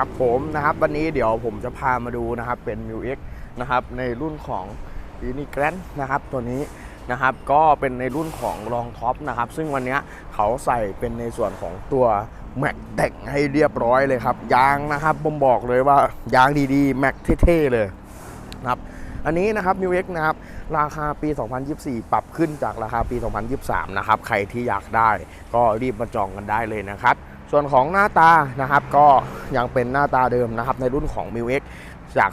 ครับผมนะครับวันนี้เดี๋ยวผมจะพามาดูนะครับเป็น m ิว X นะครับในรุ่นของ u n i g r a n นะครับตัวนี้นะครับก็เป็นในรุ่นของรองท็อปนะครับซึ่งวันนี้เขาใส่เป็นในส่วนของตัวแม็กแต่งให้เรียบร้อยเลยครับยางนะครับผมบอกเลยว่ายางดีๆแม็กเท่ๆเลยนะครับอันนี้นะครับ m ิว X นะครับราคาปี 2024 ปรับขึ้นจากราคาปี 2023 นะครับ ใครที่อยากได้ก็รีบมาจองกันได้เลยนะครับ ส่วนของหน้าตานะครับก็ยังเป็นหน้าตาเดิมนะครับในรุ่นของ m ิว X จาก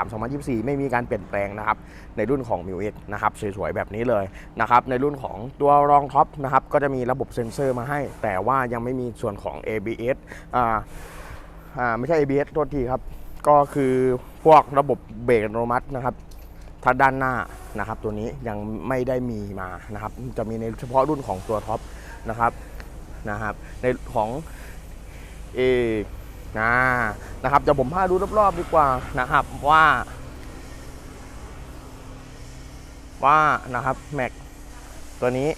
2023-2024 ไม่มีการเปลี่ยนแปลงนะครับ ในรุ่นของ m ิว X นะครับสวยๆแบบนี้เลยนะครับในรุ่นของตัวรองท็อปนะครับก็จะมีระบบเซ็นเซอร์มาให้ แต่ว่ายังไม่มีส่วนของ ABS อ่าอ่าไม่ใช่ ABS โทษทีครับ ก็คือพวกระบบเบรกอัตโนมัตินะครับถ้าด้านหน้านะครับตัวนี้ยังไม่ได้มีมานะครับจะมีในเฉพาะรุ่นของตัวท็อปนะครับ นะครับในของเอนะนะครับเดี๋ยวผมพาดูรอบๆดีกว่านะครับว่า ว่านะครับแม็กตัวนี้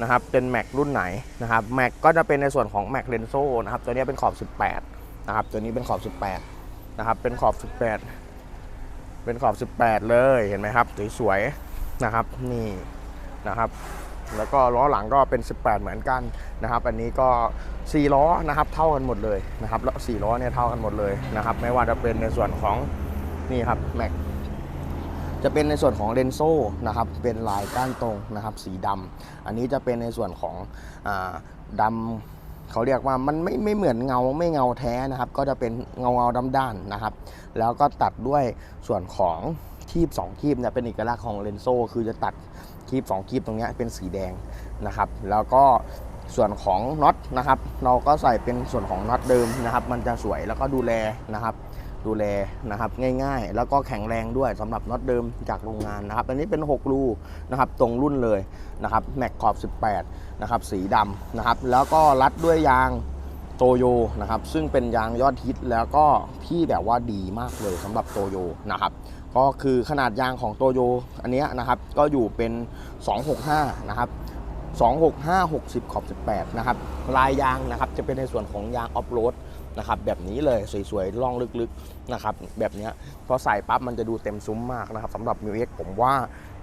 นะครับเป็นแม็กรุ่นไหนนะครับแม็กก็จะเป็นในส่วนของแม็กเลนโซนะครับตัวนี้เป็นขอบ 18นะครับตัวนี้เป็นขอบ 18นะครับเป็นขอบ 18 เป็นขอบ 18 เลยเห็นไหมครับสวยๆนะครับนี่นะครับ แล้วก็ล้อหลังก็เป็น 18 เหมือนกันนะครับ อันนี้ก็ 4 ล้อนะครับเท่ากันหมดเลยนะครับแล้ว4ล้อเนี่ยเท่ากันหมดเลยนะครับ ไม่ว่าจะเป็นในส่วนของนี่ครับแม็กจะเป็นในส่วนของเลนโซ่นะครับเป็นลายก้านตรงนะครับ สีดำอันนี้จะเป็นในส่วนของอาดำเขาเรียกว่ามันไม่ไม่เหมือนเงาไม่เงาแท้นะครับ ก็จะเป็นเงาเงาดำด้านนะครับ แล้วก็ตัดด้วยส่วนของคีบ2คีบเนี่ยเป็นเอกลักษณ์ของเลนโซ่คือจะตัด คีบ2คีบตรงนี้เป็นสีแดงนะครับ แล้วก็ส่วนของน็อตนะครับ เราก็ใส่เป็นส่วนของน็อตเดิมนะครับ มันจะสวยแล้วก็ดูแลนะครับ ดูแลนะครับง่ายๆ แล้วก็แข็งแรงด้วยสำหรับน็อตเดิมจากโรงงานนะครับ อันนี้เป็น 6 รูนะครับ ตรงรุ่นเลยนะครับแม็กขอบ 18 นะครับ สีดำนะครับ แล้วก็รัดด้วยยาง โตโยนะครับซึ่งเป็นยางยอดฮิตแล้วก็ที่แบบว่าดีมากเลยสำหรับโตโยนะครับก็คือขนาดยางของโตโยอันนี้นะครับก็อยู่เป็น 265 นะครับ 265 60 ขอบ 18 นะครับลายยางนะครับจะเป็นในส่วนของยางออฟโรดนะครับแบบนี้เลยสวยๆล่องลึกๆนะครับแบบเนี้ยพอใส่ปั๊บมันจะดูเต็มซุ้มมากนะครับสำหรับ m ิว X ผมว่า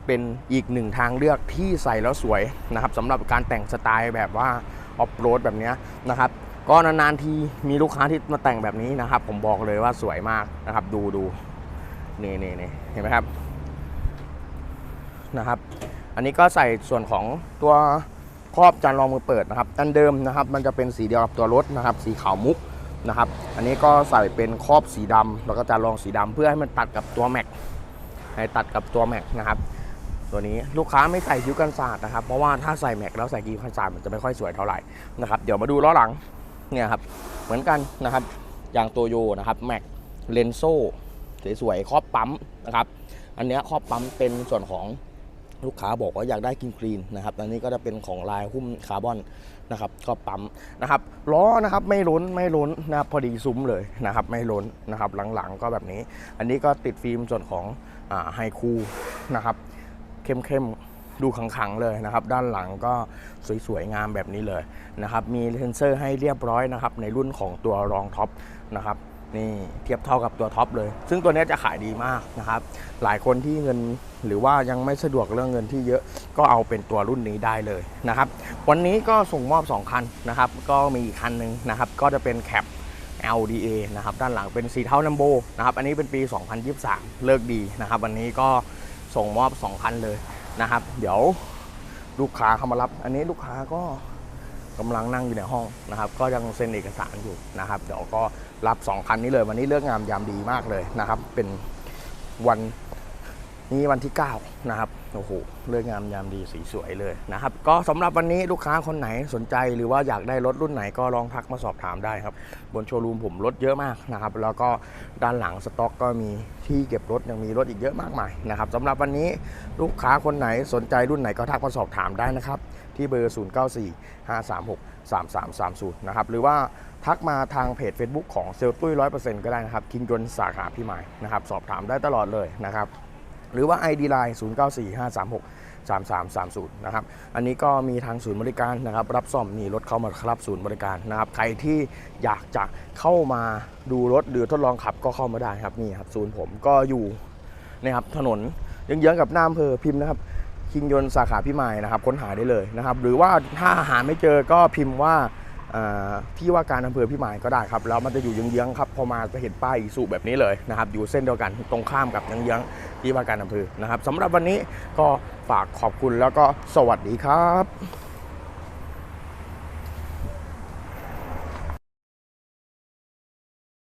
เป็นอีกหนึ่งทางเลือกที่ใส่แล้วสวยนะครับสำหรับการแต่งสไตล์แบบว่าออฟโรดแบบเนี้ยนะครับ ก็นานๆทีมีลูกค้าที่มาแต่งแบบนี้นะครับ ผมบอกเลยว่าสวยมากนะครับ ดูดูนี่นี่นี่เห็นไหมครับนะครับ อันนี้ก็ใส่ส่วนของตัวครอบจานรองมือเปิดนะครับอันเดิมนะครับ มันจะเป็นสีเดียวกับตัวรถนะครับ สีขาวมุกนะครับ อันนี้ก็ใส่เป็นครอบสีดำแล้วก็จานรองสีดำเพื่อให้มันตัดกับตัวแม็กให้ตัดกับตัวแม็กนะครับ ตัวนี้ลูกค้าไม่ใส่คิ้วกันศาสตร์นะครับ เพราะว่าถ้าใส่แม็กแล้วใส่คิ้วกันศาสตร์มันจะไม่ค่อยสวยเท่าไหร่นะครับ เดี๋ยวมาดูล้อหลัง เนี่ยครับเหมือนกันนะครับอย่างโตโยนะครับแม็กเลนโซ่สวยๆครอบปั๊มนะครับอันเนี้ยครอบปั๊มเป็นส่วนของลูกค้าบอกว่าอยากได้กินคลีนนะครับอันนี้ก็จะเป็นของลายหุ้มคาร์บอนนะครับครอบปั๊มนะครับล้อนะครับไม่ล้นไม่ล้นนะพอดีซุ้มเลยนะครับไม่ล้นนะครับหลังๆก็แบบนี้ อันนี้ก็ติดฟิล์มส่วนของไฮคูนะครับเข้มๆ ดูขังๆเลยนะครับ ด้านหลังก็สวยๆงามแบบนี้เลยนะครับ มีเซนเซอร์ให้เรียบร้อยนะครับ ในรุ่นของตัวรองท็อปนะครับนี่เทียบเท่ากับตัวท็อปเลย ซึ่งตัวนี้จะขายดีมากนะครับ หลายคนที่เงินหรือว่ายังไม่สะดวกเรื่องเงินที่เยอะก็เอาเป็นตัวรุ่นนี้ได้เลยนะครับ วันนี้ก็ส่งมอบ 2 คันนะครับ ก็มีอีกคันหนึ่งนะครับ ก็จะเป็นแคป LDA นะครับ ด้านหลังเป็นสีเท่าลัมโบนะครับ อันนี้เป็นปี 2023 เลิกดีนะครับ วันนี้ก็ส่งมอบ 2 คันเลย นะครับ เดี๋ยวลูกค้าเข้ามารับ อันนี้ลูกค้าก็กำลังนั่งอยู่ในห้องนะครับ ก็ยังเซ็นเอกสารอยู่นะครับ เดี๋ยวก็รับ 2 คันนี้เลย วันนี้เลือกงามยามดีมากเลยนะครับ เป็นวัน นี้วันที่ 9 นะครับ โอ้โหเลือกงามยามดีสีสวยเลยนะครับ ก็สำหรับวันนี้ลูกค้าคนไหนสนใจหรือว่าอยากได้รถรุ่นไหนก็ลองทักมาสอบถามได้ครับ บนโชว์รูมผมรถเยอะมากนะครับ แล้วก็ด้านหลังสต็อกก็มีที่เก็บรถยังมีรถอีกเยอะมากมายนะครับสำหรับวันนี้ลูกค้าคนไหนสนใจรุ่นไหนก็ทักมาสอบถามได้นะครับ ที่เบอร์ 094 536 3330 นะครับ หรือว่าทักมาทางเพจ Facebook ของเซลตุ้ย100%ก็ได้นะครับ คิงยนสาขาพี่หมายนะครับ สอบถามได้ตลอดเลยนะครับ หรือว่า ID Line 094 536 3330 นะครับ อันนี้ก็มีทางศูนย์บริการนะครับ รับซ่อมนี่รถเข้ามาครับศูนย์บริการนะครับ ใครที่อยากจะเข้ามาดูรถหรือทดลองขับก็เข้ามาได้ครับนี่ครับศูนย์ผมก็อยู่นะครับถนนเยื้องๆกับหน้าอำเภอพิมพ์นะครับคิงยนสาขาพิมายนะครับ ค้นหาได้เลยนะครับ หรือว่าถ้าหาไม่เจอก็พิมพ์ว่า ที่ว่าการอำเภอพิมายก็ได้ครับแล้วมันจะอยู่เยื้องๆครับพอมาจะเห็นป้ายอีสุแบบนี้เลยนะครับอยู่เส้นเดียวกันตรงข้ามกับเยื้องๆที่ว่าการอำเภอนะครับสำหรับวันนี้ก็ฝากขอบคุณแล้วก็สวัสดีครับ